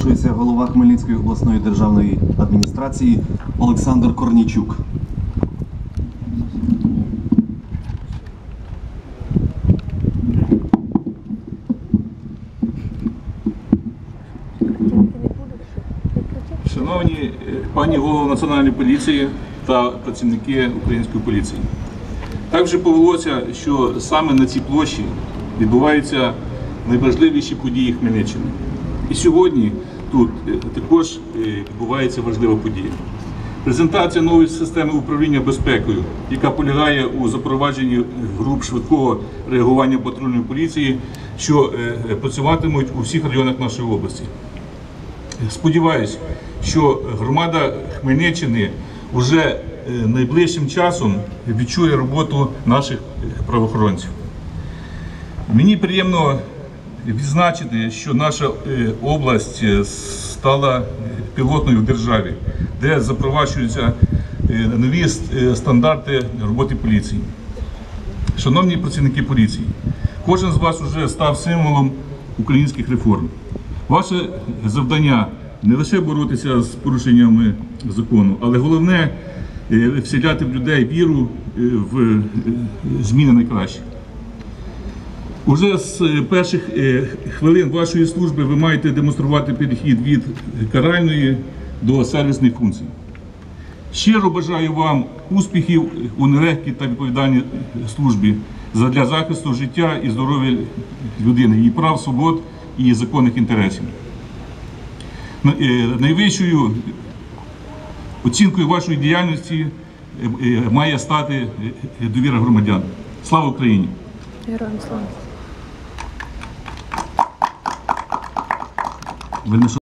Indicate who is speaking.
Speaker 1: запрошується голова Хмельницької обласної державної адміністрації Олександр Корнічук.
Speaker 2: Шановні е, пані голово Національної поліції та працівники української поліції, так вже повелося, що саме на цій площі відбуваються найважливіші події Хмельниччини. І сьогодні тут е, також е, відбувається важлива подія. Презентація нової системи управління безпекою, яка полягає у запровадженні груп швидкого реагування патрульної поліції, що е, працюватимуть у всіх районах нашої області. Сподіваюсь, що громада Хмельниччини вже найближчим часом відчує роботу наших правоохоронців. Мені приємно відзначити, що наша е, область е, стала пілотною в державі, де запроваджуються е, нові стандарти роботи поліції. Шановні працівники поліції, кожен з вас вже став символом українських реформ. Ваше завдання не лише боротися з порушеннями закону, але головне вселяти в людей віру в зміни на краще. Уже з е, перших е, хвилин вашої служби ви маєте демонструвати перехід від каральної до сервісних функцій. Щиро бажаю вам успіхів у нелегкій та відповідальній службі для захисту життя і здоров'я людини, її прав, свобод і законних інтересів. Е, Найвищою оцінкою вашої діяльності має стати довіра громадян. Слава Україні!
Speaker 3: Героям слава.
Speaker 1: Will